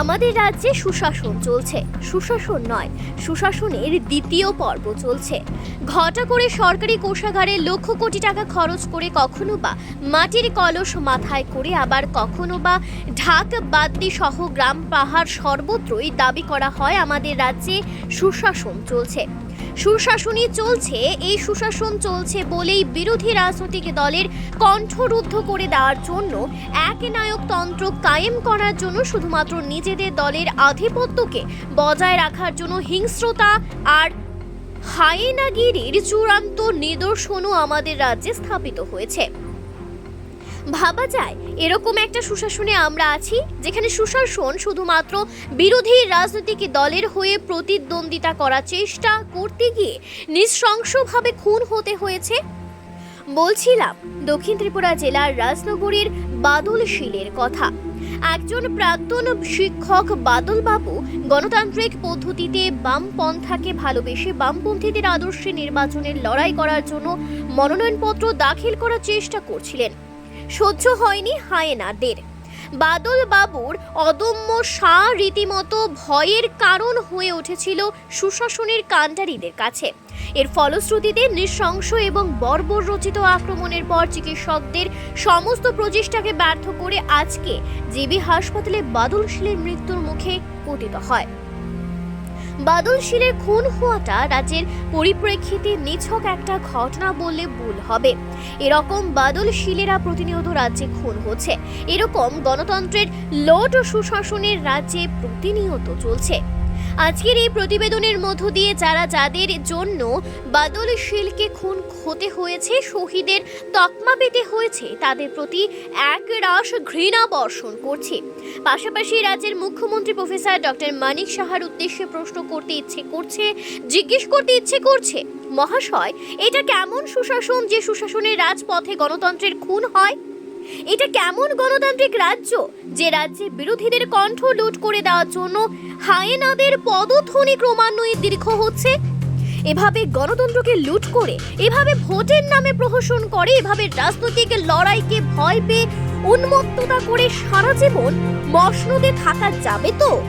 আমাদের রাজ্যে সুশাসন চলছে। সুশাসন নয়, সুশাসনের দ্বিতীয় পর্ব চলছে। ঘটা করে সরকারি কোষাগারে লক্ষ কোটি টাকা খরচ করে কখনো বা মাটির কলস মাথায় করে আবার কখনো বা ঢাক বাদ্দি সহ গ্রাম পাহাড় সর্বত্রই দাবি করা হয় আমাদের রাজ্যে সুশাসন চলছে। সুশাসনই চলছে, এই সুশাসন চলছে বলেই বিরোধী রাজনৈতিক দলের কণ্ঠরুদ্ধ করে দেওয়ার জন্য এক নায়কতন্ত্র কায়েম করার জন্য শুধুমাত্র নিজেদের দলের আধিপত্যকে বজায় রাখার জন্য হিংস্রতা আর হায়েনাগিরির চূড়ান্ত নিদর্শনও আমাদের রাজ্যে স্থাপিত হয়েছে। ভাবা যায়, এরকম একটা সুশাসনে আমরা আছি, যেখানে সুশাসন শুধুমাত্র বিরোধী রাজনৈতিক দলের হয়ে প্রতিদ্বন্দ্বিতা করার চেষ্টা করতে গিয়ে নৃশংসভাবে খুন হতে হয়েছে। বলছিলাম, দক্ষিণ ত্রিপুরা জেলার রাজনগরীর বাদল শীলের কথা। একজন প্রাক্তন শিক্ষক বাদল বাবু গণতান্ত্রিক পদ্ধতিতে বামপন্থাকে ভালোবেসে বামপন্থীদের আদর্শে নির্বাচনের লড়াই করার জন্য মনোনয়নপত্র দাখিল করার চেষ্টা করছিলেন। সহ্য হয়নি হায়েনাদের। বাদল বাবুর অদম্য সা রীতিমতো ভয়ের কারণ হয়ে উঠেছিল সুশাসনের কাণ্ডারীদের কাছে। এর ফলশ্রুতিতে নৃশংস এবং বর্বর রচিত আক্রমণের পর চিকিৎসকদের সমস্ত প্রচেষ্টাকে ব্যর্থ করে আজকে জিবি হাসপাতালে বাদল শীলের মৃত্যুর মুখে পতিত হয়। বাদল শিলে খুন হওয়াটা রাজ্যের পরিপ্রেক্ষিতে নিছক একটা ঘটনা বললে ভুল হবে। এরকম বাদল শিলেরা প্রতিনিয়ত রাজ্যে খুন হচ্ছে। এরকম গণতন্ত্রের লোট ও সুশাসনের রাজ্যে প্রতিনিয়ত চলছে। আজকের এই প্রতিবেদনের মধ্য দিয়ে যারা যাদের জন্য বাদল শিলকে খুন হতে হয়েছে, শহীদের তকমা পেতে হয়েছে, তাদের প্রতি এক রাস ঘৃণা বর্ষণ করছে। পাশাপাশি রাজ্যের মুখ্যমন্ত্রী প্রফেসর ডক্টর মানিক সাহার উদ্দেশ্যে প্রশ্ন করতে ইচ্ছে করছে, জিজ্ঞেস করতে ইচ্ছে করছে, মহাশয়, এটা কেমন সুশাসন যে সুশাসনের রাজপথে গণতন্ত্রের খুন হয়? এটা কেমন গণতান্ত্রিক রাজ্য যে রাজ্যে বিরোধীদের কণ্ঠ লুট করে দেওয়ার জন্য হায়েনাদের পদধ্বনি ক্রমান্বয়ে দীর্ঘ হচ্ছে? এভাবে গণতন্ত্রকে লুট করে, এভাবে ভোটের নামে প্রহসন করে, এভাবে রাজনৈতিক লড়াইকে ভয় পেয়ে উন্মত্ততা করে সারা জীবন মসনদে থাকা যাবে তো?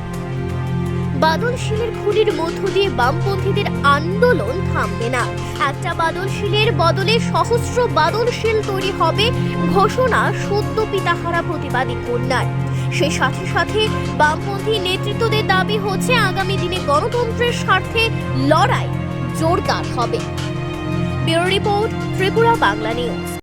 বাদলশীলের খুনির মধ্য দিয়ে বামপন্থীদের আন্দোলন থামবে না। একটা বাদলশীলের বদলে সহস্র বাদলশীল তৈরি হবে ঘোষণা সদ্য পিতাহারা প্রতিবাদী কন্যার। সেই সাথে সাথে বামপন্থী নেতৃত্বদের দাবি হচ্ছে আগামী দিনে গণতন্ত্রের স্বার্থে লড়াই জোরদার হবে। Bureau report Tripura Bangla news.